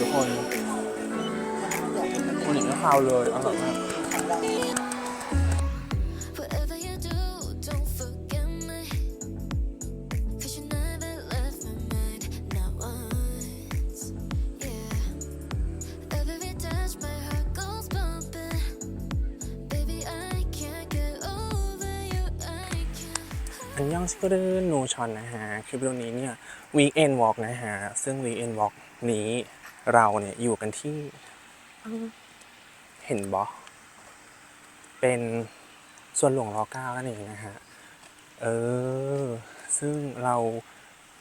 ทุกคนคนหนึ่งไม่คาวเลยอร่อยมาก Whatever you do, don't forget me. Cause you never left my mind, not once. Yeah. Every touch, my heart goes bumping. Baby, I can't get over you. I can't. อันยังสกเดนโนชอนนะฮะ คลิปวิดีโอนี้เนี่ยวีเอนวอล์กนะฮะ ซึ่งวีเอนวอล์กนี้ เราเนี่ยอยู่กันที่ เห็นบอเป็นส่วนหลวงรอเก้านั่นเองนะฮะ เออ ซึ่งเรา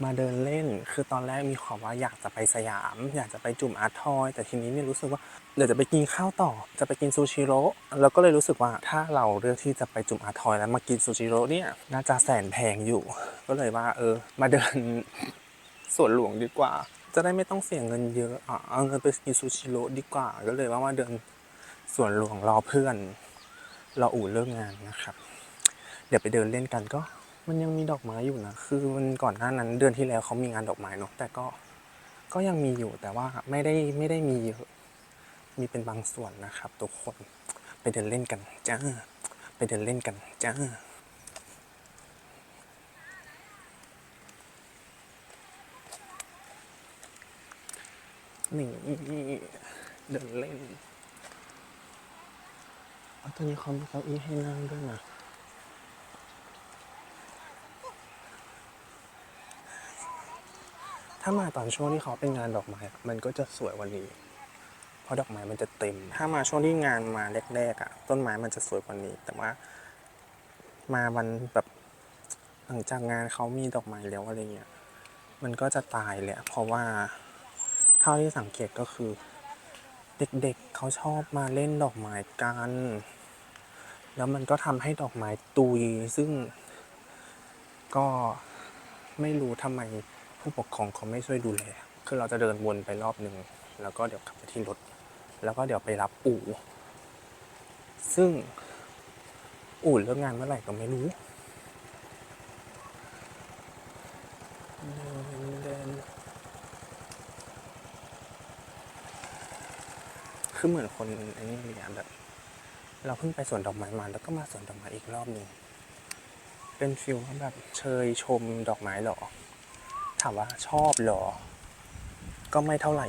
มาเดินเล่น คือตอนแรกมีความว่าอยากจะไปสยาม อยากจะไปจุ่มอาร์ทอย แต่ทีนี้เนี่ยรู้สึกว่าเดี๋ยวจะไปกินข้าวต่อ จะไปกินซูชิโร่แล้วก็เลยรู้สึกว่าถ้าเราเลือกที่จะไปจุ่มอาร์ทอยแล้วมากินซูชิโร่เนี่ยน่าจะแสนแพงอยู่ ก็เลยว่า เออ มาเดินสวนหลวงดีกว่า จะได้ไม่ต้องเสียเงินเยอะอะเอาเงินไปกินซูชิโร่ดีกว่าก็เลยว่ามาเดินสวนหลวงรอเพื่อนรออู่เลิกงานนะครับ เดี๋ยวไปเดินเล่นกันก็มันยังมีดอกไม้อยู่นะ คือมันก่อนหน้านั้นเดือนที่แล้วเขามีงานดอกไม้เนาะ แต่ก็ ก็ยังมีอยู่ แต่ว่าไม่ได้ไม่ได้มีเยอะ มีเป็นบางส่วนนะครับ ทุกคน ไปเดินเล่นกันจ้า ไปเดินเล่นกันจ้า นี่เดินเล่นเอาตอนนี้เขามีเก้าอี้ให้นั่งด้วยนะถ้ามาตอนช่วงที่เขาเป็นงานดอกไม้ มันก็จะสวยว่านี้ เพราะดอกไม้มันจะเต็ม ถ้ามาช่วงที่งานมาแรกๆอะ ต้นไม้มันจะสวยกว่านี้ แต่ว่า มาวันแบบหลังจากงานเขามีดอกไม้แล้วอะไรเงี้ย มันก็จะตายเลยอะเพราะว่า เท่าที่สังเกตก็คือ เด็กๆเขาชอบมาเล่นดอกไม้กัน แล้วมันก็ทำให้ดอกไม้ตุย ซึ่งก็ไม่รู้ทำไมผู้ปกครองเขาไม่ช่วยดูแล คือเราจะเดินวนไปรอบหนึ่ง แล้วก็เดี๋ยวกลับไปที่รถ แล้วก็เดี๋ยวไปรับอู่ ซึ่งอู่เลิกงานเมื่อไหร่ก็ไม่รู้ เดินเดิน คือเหมือนคนอ้นี่เลยอะแบบ เราเพิ่งไปสวนดอกไม้มา แล้วก็มาสวนดอกไม้อีกรอบหนึ่งเป็นฟิลแบบเชยชมดอกไม้หรอ ถามว่าชอบหรอ ก็ไม่เท่าไหร่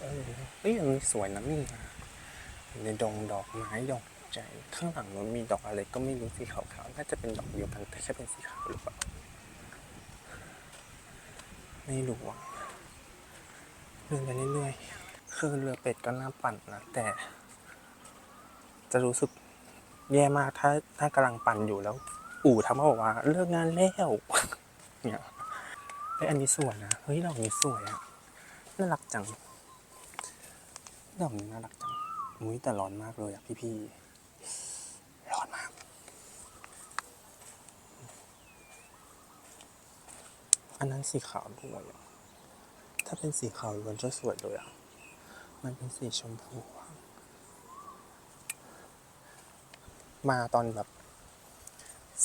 เออเอ้ยอันสวยนะนี่ในดงดอกไม้ดอกใจ ข้างหลังมันมีดอกอะไรก็ไม่รู้สีขาวๆ น่าจะเป็นดอกเดียวกันแต่แค่เป็นสีขาวหรือเปล่า ไม่รู้อะเดินไปเรื่อยๆ คือเรือเป็ดก็น่าปั่นนะ แต่ จะรู้สึกแย่มากถ้าถ้ากำลังปั่นอยู่แล้ว อู่ทำมาบอกว่าเลิกงานแล้วเนี่ยเฮ้ยอันนี้สวยนะเฮ้ยดอกนี้สวยอะน่ารักจังดอกนี้น่ารักจังมุ้ยแต่ร้อนมากเลยอะพี่ๆร้อนมาก อันนั้นสีขาวด้วยอถ้าเป็นสีขาวล้วนจะสวยเลยอะ มันเป็นสีชมพู มาตอนแบบ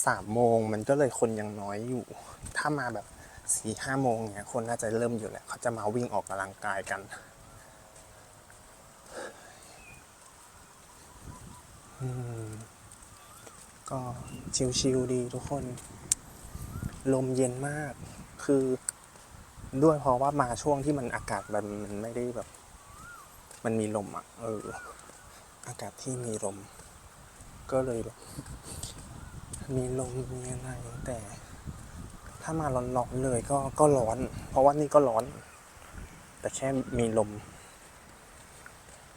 สามโมงมันก็เลยคนยังน้อยอยู่ ถ้ามาแบบสี่ห้าโมงเนี่ยคนน่าจะเริ่มอยู่แหละเขาจะมาวิ่งออกกำลังกายกันก็ชิวๆดีทุกคน ลมเย็นมาก คือด้วยเพราะว่ามาช่วงที่มันอากาศมันไม่ได้แบบ มันมีลมอะ เออ อากาศที่มีลม ก็เลยแบบมีลมมีอะไรแต่ ถ้ามาร้อนๆเลยก็ก็ร้อน เพราะว่านี่ก็ร้อน แต่แค่มีลม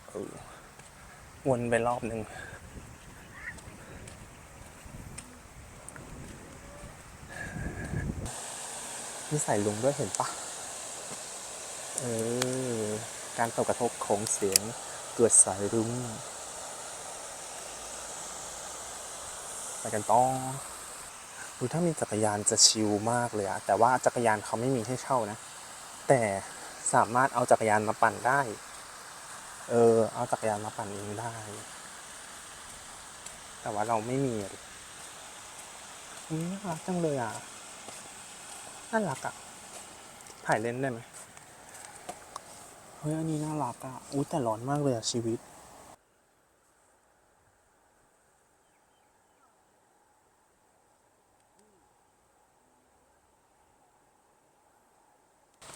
เออวนไปรอบหนึ่งมีใส่ลุงด้วยเห็นปะเออ การตกกระทบของเสียงเกิดสายรุ้งไปกันต่อดูถ้ามีจักรยานจะชิลมากเลยอะแต่ว่าจักรยานเขาไม่มีให้เช่านะ แต่สามารถเอาจักรยานมาปั่นได้ เออ เอาจักรยานมาปั่นเองได้ แต่ว่าเราไม่มีอุ้ยน่ารักจังเลยอะน่ารักอะ ถ่ายเล่นได้ไหม เฮ้ยอันนี้น่ารักอะอุ้ยแต่ร้อนมากเลยอะชีวิต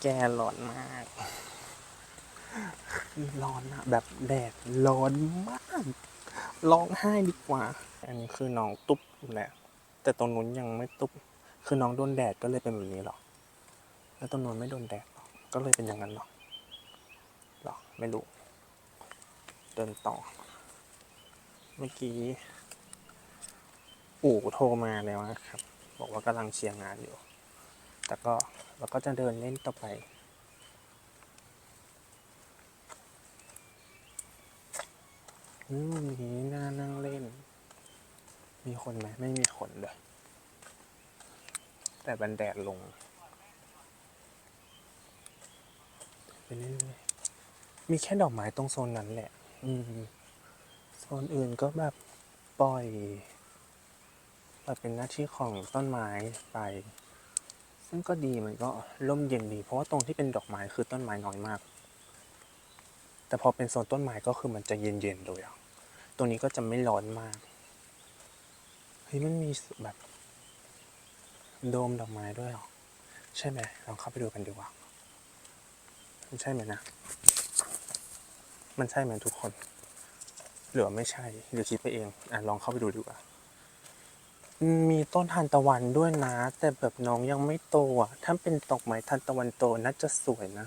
แกร้อนมากคือร้อนอะแบบแดดร้อนมากร้องไห้ดีกว่า อันนี้คือน้องตุ๊บแหละแต่ตรงนู้นยังไม่ตุ๊บคือน้องโดนแดดก็เลยเป็นแบบนี้หรอ แล้วตรงนู้นไม่โดนแดดหรอก็เลยเป็นอย่างนั้นหรอหรอ ไม่รู้ เดินต่อ เมื่อกี้ อู่โทรมาแล้วนะครับ บอกว่ากำลังเชียร์งานอยู่ แต่ก็เราก็จะเดินเล่นต่อไปอืมีน่านั่งเล่น มีคนไหมไม่มีคนเลย แต่บันแดดลง ไปเรื่อย มีแค่ดอกไม้ตรงโซนนั้นแหละ อืมโซนอื่นก็แบบปล่อยปล่อยเป็นหน้าที่ของต้นไม้ไป ซึ่งก็ดีมันก็ร่มเย็นดี เพราะว่าตรงที่เป็นดอกไม้คือต้นไม้น้อยมาก แต่พอเป็นโซนต้นไม้ก็คือมันจะเย็นๆเลยอะตรงนี้ก็จะไม่ร้อนมาก เฮ้ยมันมีแบบโดมดอกไม้ด้วยหรอ ใช่ไหมลองเข้าไปดูกันดีกว่ามันใช่ไหมนะ มันใช่ไหมทุกคน หรือว่าไม่ใช่หรือคิดไปเองอะลองเข้าไปดูดีกว่า มีต้นทานตะวันด้วยนะ แต่แบบน้องยังไม่โตอะ ถ้าเป็นดอกไม้ทานตะวันโตน่าจะสวยนะ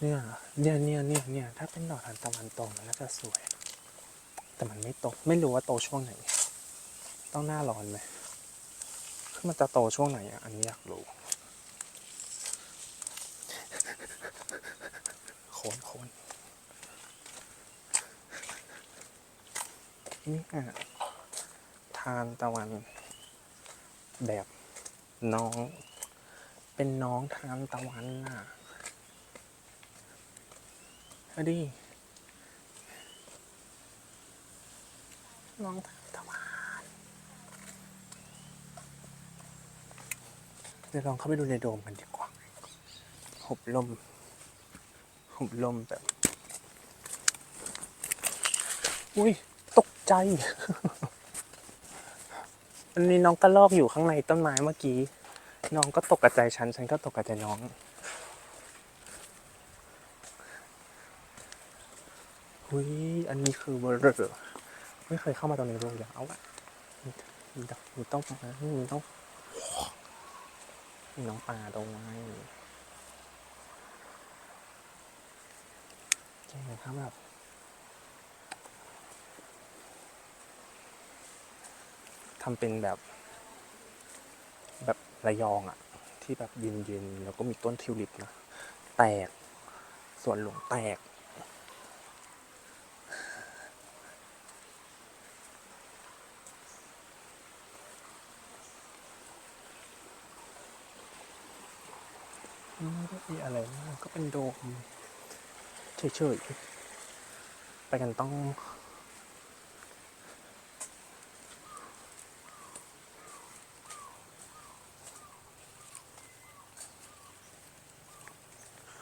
เนี่ยเนี่ยเนี่ยเนี่ยเนี่ยถ้าเป็นดอกทานตะวันโตมันน่าจะสวย แต่มันไม่โตไม่รู้ว่าโตช่วงไหน ต้องหน้าร้อนไหมคือมันจะโตช่วงไหนอะอันนี้อยากรู้ โคนโคน นี่อะทานตะวันแบบน้อง เป็นน้องทานตะวันน่ะเอาดิน้องทานตะวัน เดี๋ยวลองเข้าไปดูในโดมกันดีกว่าหุบลมหุบลมแบบ อุ้ย ใจ มันมีน้องกระรอกอยู่ข้างในต้นไม้เมื่อกี้ น้องก็ตกกระใจฉัน ฉันก็ตกกระใจน้องอุ้ยอันนี้คือเวอร์ไม่เคยเข้ามาตรงนี้เลยอะเอาอะมีดอกมีต้นไม้มีต้องมีน้องปลาตรงไม้แกครับแบบ ทำเป็นแบบแบบระยองอะที่แบบเย็นๆแล้วก็มีต้นทิวลิปนะแตกส่วนหลวงแตกไม่ได้มีอะไรกก็เป็นโดมเฉยๆไปกันต้อง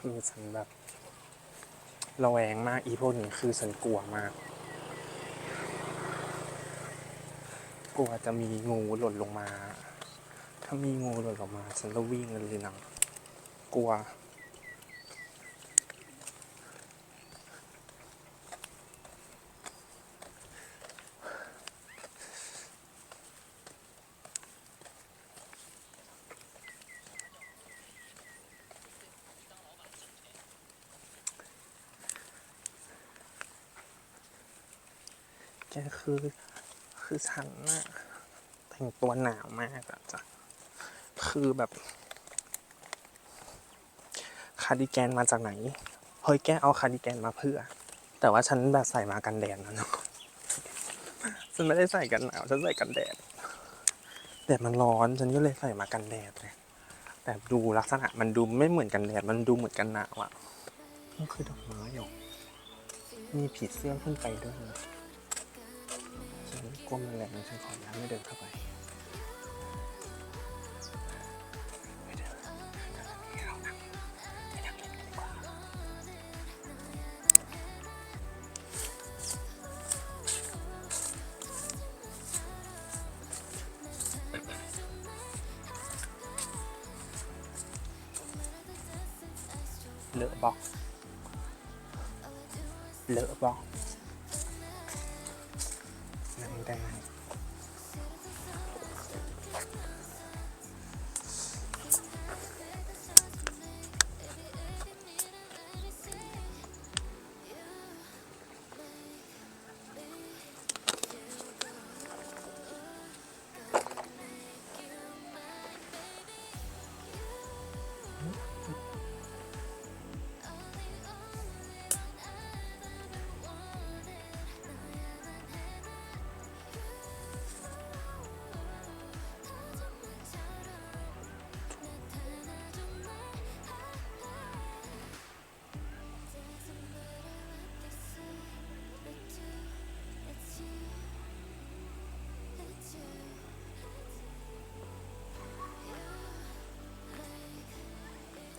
คือฉันแบบระแวงมากอีพวกนี้คือฉันกลัวมาก กลัวจะมีงูหล่นลงมา ถ้ามีงูหล่นลงมา ฉันจะวิ่งเลยนะกลัว แกคือคือฉันน่ะแต่งตัวหนาวมากอะจ้ะคือแบบ คาร์ดิแกนมาจากไหน เฮ้ยแกเอาคาร์ดิแกนมาเพื่อ แต่ว่าฉันแบบใส่มากันแดดนะเนาะฉันไม่ได้ใส่กันหนาว ฉันใส่กันแดดแดดมันร้อน ฉันก็เลยใส่มากันแดดเลยแต่ดูลักษณะมันดูไม่เหมือนกันแดด มันดูเหมือนกันหนาวอะมันคือดอกไม้หรอมีผีเสื้อขึ้นไปด้วยนะ ก้มแรงๆฉันขอน้ำไม่เดินเข้าไปเลอะบอกเลอะบอก แดง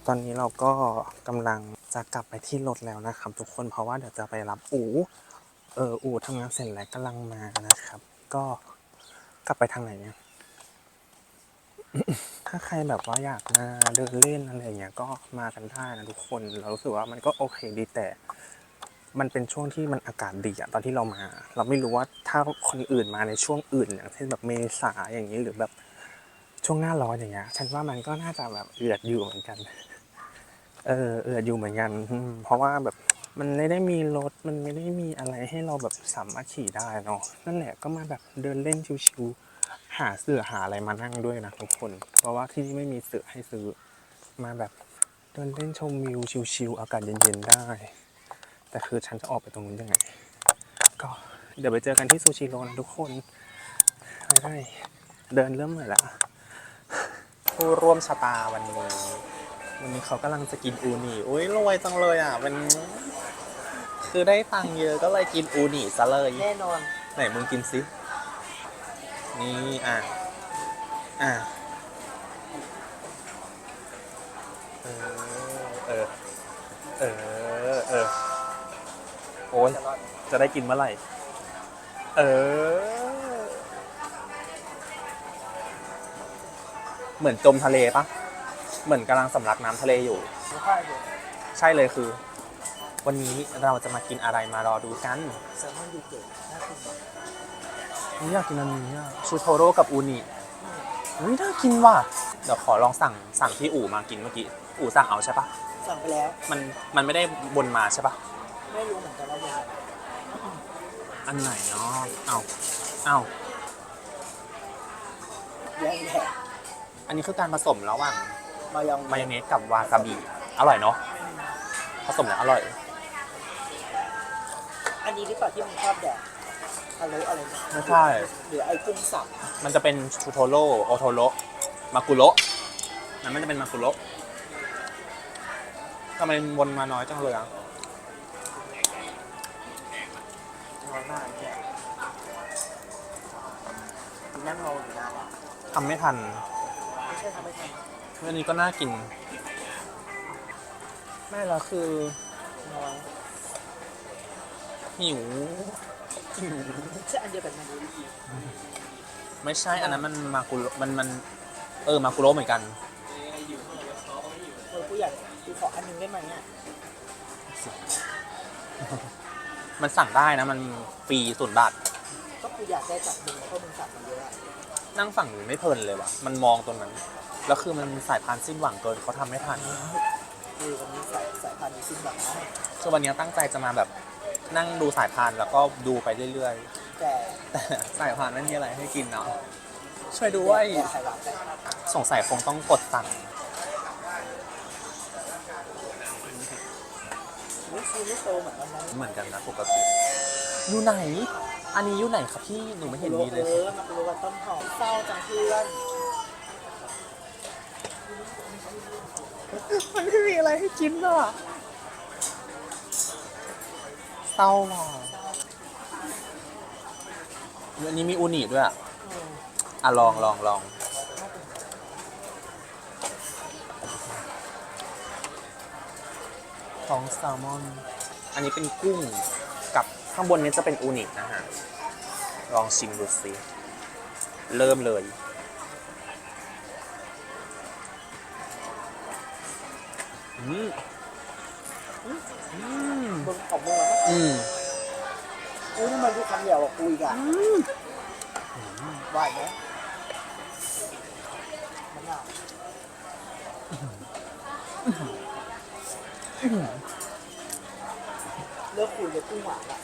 ตอนนี้เราก็กำลังจะกลับไปที่รถแล้วนะครับ ทุกคนเพราะว่าเดี๋ยวจะไปรับอูเอออูทำงานเสร็จแล้วกำลังมานะครับ ก็กลับไปทางไหนเนี่ยถ้าใครแบบว่าอยากมาเดินเล่นอะไรเงี้ยก็มากันได้นะทุกคนเรารู้สึกว่ามันก็โอเคดีแต่ มันเป็นช่วงที่มันอากาศดีอะตอนที่เรามา เราไม่รู้ว่าถ้าคนอื่นมาในช่วงอื่นอย่างเช่นแบบเมษาอย่างนี้หรือแบบช่วงหน้าร้อนอย่างเงี้ยฉันว่ามันก็น่าจะแบบเอือดอยู่เหมือนกัน เออเอืออยู่เหมือนกัน เพราะว่าแบบมันไม่ได้มีรถ มันไม่ได้มีอะไรให้เราแบบสามารถขี่ได้เนาะ นั่นแหละก็มาแบบเดินเล่นชิวๆ หาเสือหาอะไรมานั่งด้วยนะทุกคน เพราะว่าที่นี่ไม่มีเสือให้ซื้อ มาแบบเดินเล่นชมวิวชิวๆ อากาศเย็นๆได้ แต่คือฉันจะออกไปตรงนู้นยังไง ก็เดี๋ยวไปเจอกันที่ซูชิโร่นะทุกคนไม่ได้เดินเริ่มเหนื่อยละผู้ร่วมชะตาวันนี้ วันนี้เขากำลังจะกินอูนิอุ้ยรวยจังเลยอะ มัน คือได้ตังค์เยอะก็เลยกินอูนิซะเลย แน่นอน ไหนมึงกินสินี่ อะ อะ เออ เออ เออ เออ โอ้ยจะรอดจะได้กินเมื่อไหร่ เออ เหมือนจมทะเลปะ เหมือนกำลังสำลักน้ำทะเลอยู่ไม่ค่อยเลยใช่เลยคือ วันนี้เราจะมากินอะไรมารอดูกันแซลมอนยูเกะน่ากินนี่อยากกินอันนี้อะชูโทโร่กับอูนิอุ้ยน่ากินว่ะเดี๋ยวขอลองสั่งสั่งที่อู่มากินเมื่อกี้อู่สั่งเอาใช่ปะสั่งไปแล้ว มันมันไม่ได้บนมาใช่ปะไม่รู้เหมือนกันว่ายังไงอันไหนเนาะเอาเอาแย่แย่อันนี้คือการผสมระหว่าง มายองมายองเนสกับวาซาบิอร่อยเนาะผสมแล้วอร่อย อันนี้หรือเปล่าที่มึงชอบแดกฮัลโหลอะไรนะไม่ใช่ หรือไอ้กุ้งสับมันจะเป็นชูโทโร่โอโทโร่มากุโระนั่นมันจะเป็นมากุโระทำไมวนมาน้อยจังเลยอะน้อยมากแย่กูนั่งรออยู่นานแล้วทำไม่ทันไม่ใช่ทำไม่ทัน อันนี้ก็น่ากิน ไม่ละคือน้อยหิวหิวใช่อันเดียวกันไหมไม่ใช่อันนั้นมันมากุโระมันมัน เออมากุโระเหมือนกันเออกูอยากกูขออันหนึงได้ไหมเนี่ยมันสั่งได้นะ มันฟรีศูนย์บาทก็กูอยากได้จากมึงเพราะมึงสั่งมาเยอะอะนั่งฝั่งหนูไม่เพลินเลยว่ะ มันมองตรงนั้น แล้วคือมันสายพานสิ้นหวังเกินเขาทำไม่ทันคือวันนี้สายสายพันธุ์นี้สิ้นหวังมากคือวันนี้ตั้งใจจะมาแบบนั่งดูสายพานแล้วก็ดูไปเรื่อยแต่ๆ แต่สายพานไม่มีอะไรให้กินเนาะช่วยด้วยแต่ไข่หวานแต่สงสัยคงต้องกดสั่งไม่ซีไม่โตเหมือนวันนั้นเหมือนกันนะปกติอยู่ไหน อันนี้อยู่ไหนครับพี่หนูไม่เห็นมีเลย เออมาดูวันต้นหอมเศร้าจังเพื่อน มันไม่มีอะไรให้กินอะเศร้าว่ะอันนี้มีอูนิด้วยอะอืมอะลองลองลองท้องแซลมอน อันนี้เป็นกุ้งกับข้างบนนี้จะเป็นอูนินะฮะ ลองชิมดูสิ เริ่มเลย อืมมึงของมึงแล้วมั้งอืมอุ้ยนี่มันดูคำเดียวกับกูอีกอะหวานไหมมะนาเลิกคุยกับกุ้งหวานละ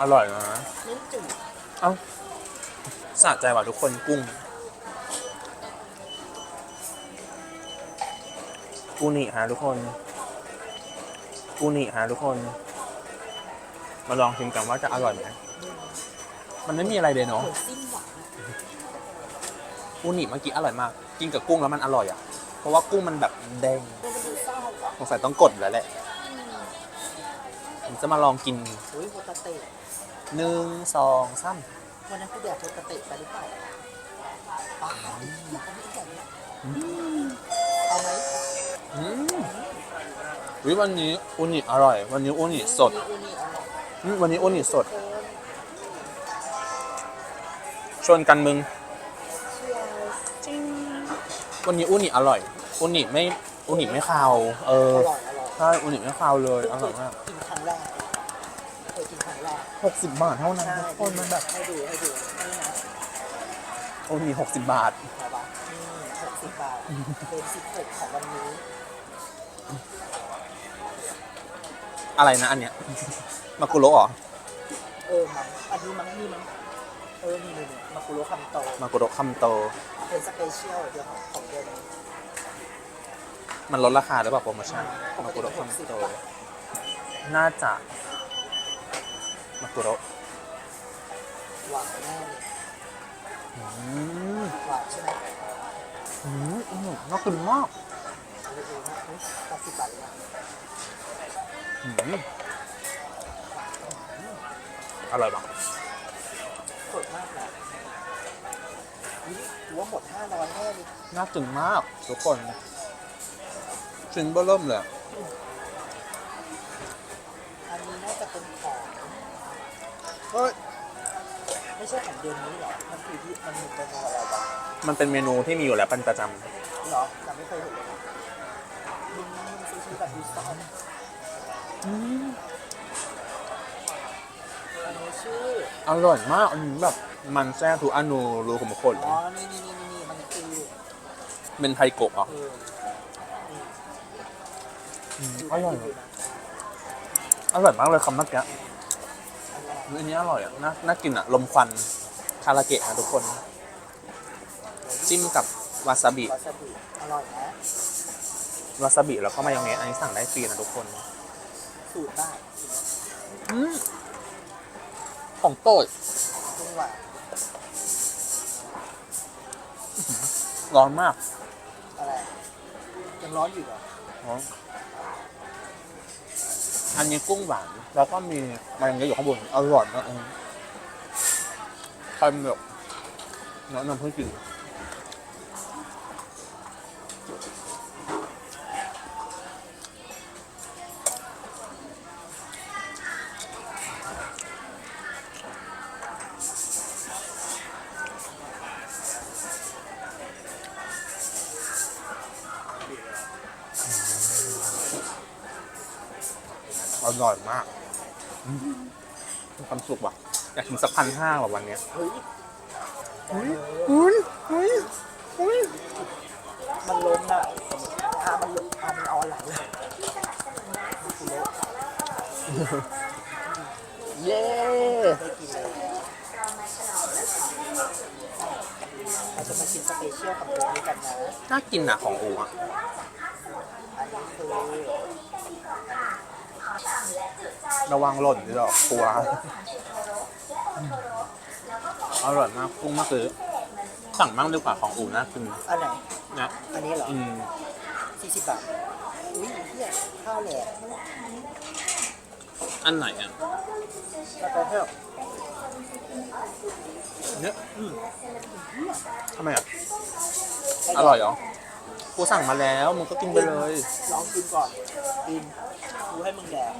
อร่อยนะนิ้นจืดเอ้าสะใจว่ะทุกคนกุ้ง กูนิฮะทุกคน กูนิฮะทุกคน มาลองชิมกันว่าจะอร่อยไหมมันไม่มีอะไรเลยเนาะเหมือนสิ้นหวังอะอูนิเมื่อกี้อร่อยมาก กินกับกุ้งแล้วมันอร่อยอะ เพราะว่ากุ้งมันแบบแดงมันดูเศร้าอะสงสัยต้องกดแล้วแหละผมจะมาลองกินอุ้ยโฮตาเตะหนึ่งสองสามวันนั้นกูแดกโฮตาเตะไปหรือเปล่าปาเอาไม่แดกเนี่ย วิวันนี้อูนิอร่อย วันนี้อูนิสดอูนี่อร่อยอืมวันนี้อูนิสดเกินชวนกันมึง เชียร์วันนี้อูนิอร่อยอูนิไม่อูนิไม่คาวเอออร่อยอร่อยใช่อูนิไม่คาวเลยอร่อยมากกินครั้งแรกเคยกินครั้งแรกหกสิบบาทเท่านั้นใช่ทุกคนมันแบบให้ดูให้ดูนี่นะอูนิหกสิบบาทขอปะนี่หกสิบบาทเป็นสิบหกของวันนี้ อะไรนะอันเนี้ย มากุโระเหรอ เออมั้งอันนี้มั้งนี่มั้งเออนี่นี่นี่มาคุโรคัมโตมากุโระคำโต เป็นสเปเชียลเดียวของเดือนนี้มันลดราคาหรือเปล่าโปรโมชั่น มากุโระคำโต น่าจะ มากุโระหวานแน่เลยอืมหวานใช่ไหมอืมอืมน่ากินมากเออเออนะอุ๊ยแปดสิบบาทเลยนะ อืมอร่อยปะสดมากเลยอุ๊ยถือว่าหมดห้าร้อยแน่เลยน่ากินมาก ทุกคนชิ้นเบอร์เริ่มเลย อันนี้น่าจะเป็นของเฮ้ยไม่ใช่ของเดือนนี้หรอ มันคือที่มันมีเมนูอะไรบ้างมันเป็นเมนูที่มีอยู่แล้วเป็นประจหรอแต่ไม่เคยเห็นเลยนะมึงมึงซูชิแบบดูซอฟำ อันนี้ชื่อ อร่อยมาก อันนี้แบบมันแซ่ทุกอนูรูขมขนอ๋อ นี่นี่นี่นี่มันคือเป็นไทโกะอะเอร่อร่อยอร่อยมากเลยคำเมื่อกี้อันนี้อร่อยอะน่าน่ากินอะ ลมควันคาราเกะนะทุกคน จิ้มกับวาซาบิ วาซาบิอร่อยนะ วาซาบิแล้วก็มายองเนสอันนี้สั่งได้ฟรีนะทุกคน สูตรได้อืมของโปรดกุ้งหวานร้อนมากอะไรยังร้อนอยู่เหรออ๋ออันนี้กุ้งหวาน แล้วก็มีมายองเนสอยู่ข้างบนอร่อยมากเออใครแบบแนะนำให้กิน อร่อยมากมีความสุขว่ะอยากกินสักพันห้าว่ะวันเนี้ยเฮ้ยเฮ้ยเฮ้ยเฮ้ยเฮ้ยมันล้มอะอามันล้มอามันเอาอะไรเลยเย้เราจะมากินสเปเชียลของเดือนนี้กันนะ น่ากินอะของโอูอะอันนี้คือ ระวังหล่นดิดอกกลัวอร่อยมากกุ้งมากซื้อสั่งบ้างดีกว่าของอูน่ากินอันไหนนะอันนี้เหรออืมสี่สิบบาทอุ้ยเฮียข้าวแหลกอันไหนอะแล้วก็เพิ่มเนี่ยทำไมอะ อร่อยเหรอ กูสั่งมาแล้ว มึงก็กินไปเลย ลองกินก่อน กิน กูให้มึงแดก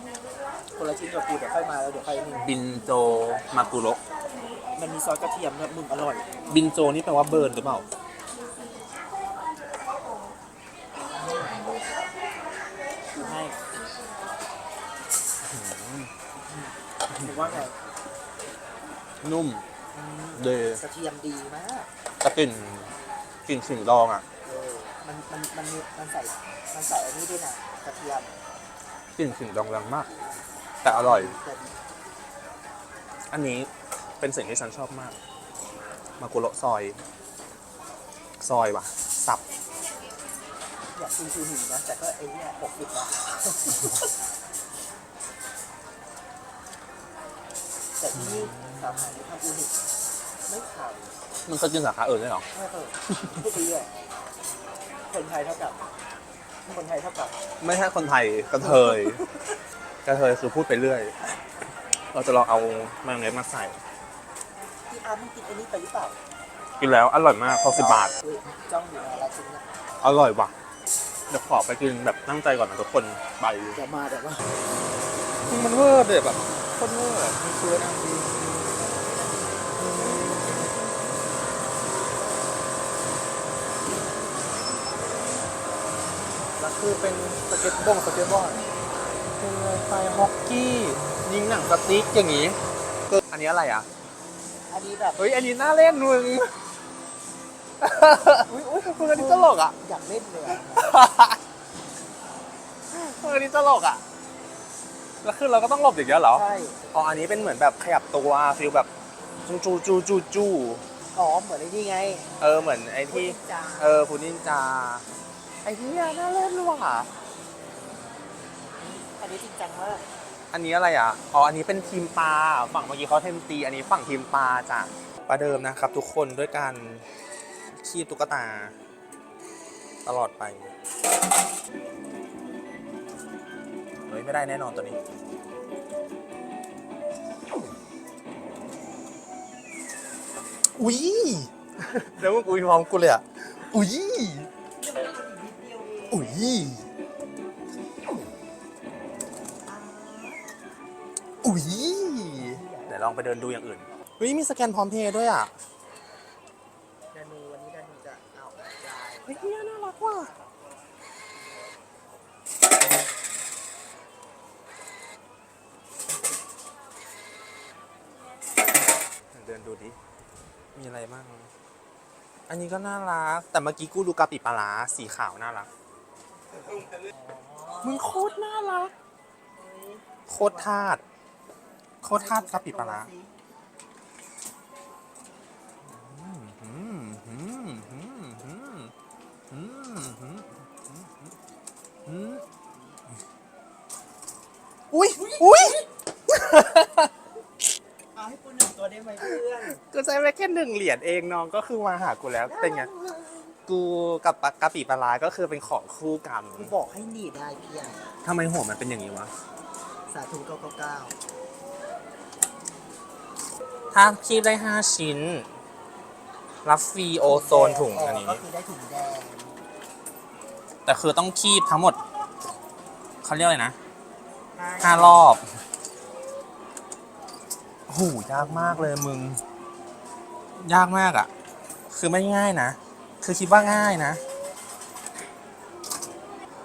คนละชิ้นกับกูเดี๋ยวค่อยมาแล้วเดี๋ยวค่อยมึงบินโจมากุโระมันมีซอสกระเทียมเนี่ยมึงอร่อย บินโจนี่แปลว่าเบิร์นหรือเปล่า กูให้ผมว่าไงนุ่มเดกระเทียมดีมาก กระกลิ่นกลิ่นขิงดองอะเออ มันมันมันมีมันใส่ มันใส่อันนี้ด้วยนะกระเทียม กลิ่นขิงดองแรงมาก แต่อร่อยแต่ดีอันนี้เป็นสิ่งที่ฉันชอบมาก มากุโระซอย ซอยว่ะ สับ อยากกินซูหินะ แต่ก็ไอ้เนี่ยหกสิบนะแต่ที่นี่สาขานี้ทำอูนิคไม่ขายมึงเคยกินสาขาอื่นด้วยเหรอ ไม่เปิดพูดดีเลยคนไทยเท่ากับ คนไทยเท่ากับไม่ใช่คนไทยกระเทย กระเทยคือพูดไปเรื่อย เราจะลองเอามายองเนสมาใส่ พี่อาร์ตมึงกินอันนี้ไปหรือเปล่ากินแล้วอร่อยมากพอสิบบาท อุ๊ยจ้องอยู่นะอะไรชิ้นเนี่ยอร่อยว่ะ เดี๋ยวขอไปกินแบบตั้งใจก่อนนะทุกคนไปเดี๋ยวมาเดี๋ยวมามันเวอร์เลยแบบโคนเวอร์อะมันคือนะแล้วคือเป็นสเก็ตบงสเก็ตบอร์ด เป็นไฟฮอกกี้ยิงหนังสติ๊กอย่างงี้คืออันนี้อะไรอะ อันนี้แบบเฮ้ยอันนี้น่าเล่นมึงอุ้ยอุ้ยมึงอันนี้ตลกอะอยากเล่นเลยอะมึงอันนี้ตลกอะแล้วคือเราก็ต้องหลบอย่างเงี้ยเหรอใช่ อ๋ออันนี้เป็นเหมือนแบบขยับตัวฟิลแบบจูจูจูจูจูอ๋อ เหมือนไอ้นี่ไงเออเหมือนไอ้ที่ จ้าเออฟูนินจาไอ้ที่น่าเล่นว่ะ นนี้จริงจังมากอันนี้อะไรอะ อ๋อ อันนี้เป็นทีมปลา ฝั่งเมื่อกี้เขาเทมตี อันนี้ฝั่งทีมปลาจ้ะ ประเดิมนะครับทุกคนด้วยการคีบตุ๊กตา ตลอดไป เฮ้ย ไม่ได้แน่นอนตัวนี้ อุ๊ยแล้วมึงอุ้ยพร้อมกูเลยอะ อุ๊ยอุ๊ยอุ๊ย ไปเดินดูอย่างอื่นเฮ้ยมีสแกนพร้อมเพย์ด้วยอะดานูวันนี้ดานูจะเอาได้เฮ้ยเนี่ยน่ารักว่ะเดินดูดิ มีอะไรบ้าง อันนี้ก็น่ารัก แต่เมื่อกี้กูดูกาปิปลาร้าสีขาวน่ารัก มึงโคตรน่ารัก โคตรทาด โคตรทาดกะปิปลาร้าอุ้ยอุ้ยเอาให้กูหนึ่งตัวได้ไหมเพื่อนกูใช้ไปแค่หนึ่งเหรียญเองน้องก็คือมาหากูแล้วเป็นไงกูกับปะกะปิปลาร้าก็คือเป็นของคู่กันกูบอกให้หนีได้เพี่ใทำไมหัวมันเป็นอย่างนี้วะ สาธุเก้าเก้าเก้า ถ้าคีบได้ห้าชิ้น รับฟรีโอโซนถุงอันนี้ ก็คือได้ถุงแดงแต่คือต้องคีบทั้งหมด เขาเรียกอะไรนะห้ารอบโอ้โหยากมากเลยมึง ยากมากอะ่ะ คือไม่ง่ายนะ คือคิดว่าง่ายนะ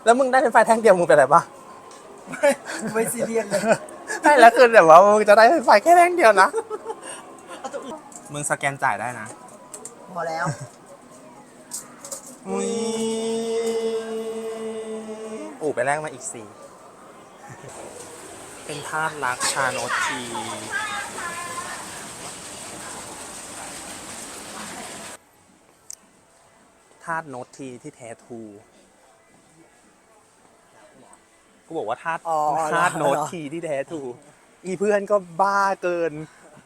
แล้วมึงได้เป็นไฟแท่งเดียวมึงเป็นอะไรปะไม่ซีเรียสเลยใช่แล้วคือแบบว่ามึงจะได้เป็นไฟแค่แท่งเดียวนะ มึงสแกนจ่ายได้นะพอแล้ว อุ้ยอู่ไปแลกมาอีกสี่ เป็นธาตุรักชาโนตที ธาตุโนตทีที่แท้ทูกูบอกว่าธาตุอ๋อธาตุโนตทีที่แท้ทูอีเพื่อนก็บ้าเกิน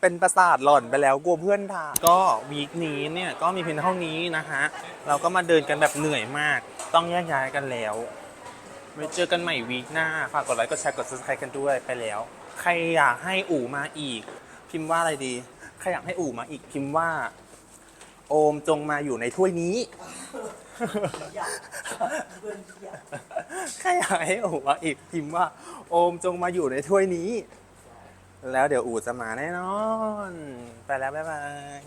เป็นประสาทหล่อนไปแล้วกลัวเพื่อนด่าก็วีคนี้เนี่ยก็มีเพียงเท่านี้นะฮะ เราก็มาเดินกันแบบเหนื่อยมาก ต้องแยกย้ายกันแล้วไว้เจอกันใหม่วีคหน้าฝากกดไลค์กดแชร์กด subscribe กันด้วยไปแล้ว ใครอยากให้อู่มาอีก พิมพ์ว่าอะไรดี ใครอยากให้อู่มาอีกพิมพ์ว่า โอมจงมาอยู่ในถ้วยนี้ ใครอยากให้อู่มาอีกพิมพ์ว่า โอมจงมาอยู่ในถ้วยนี้ แล้วเดี๋ยวอูดจะมาแน่นอน ไปแล้ว บ๊ายบาย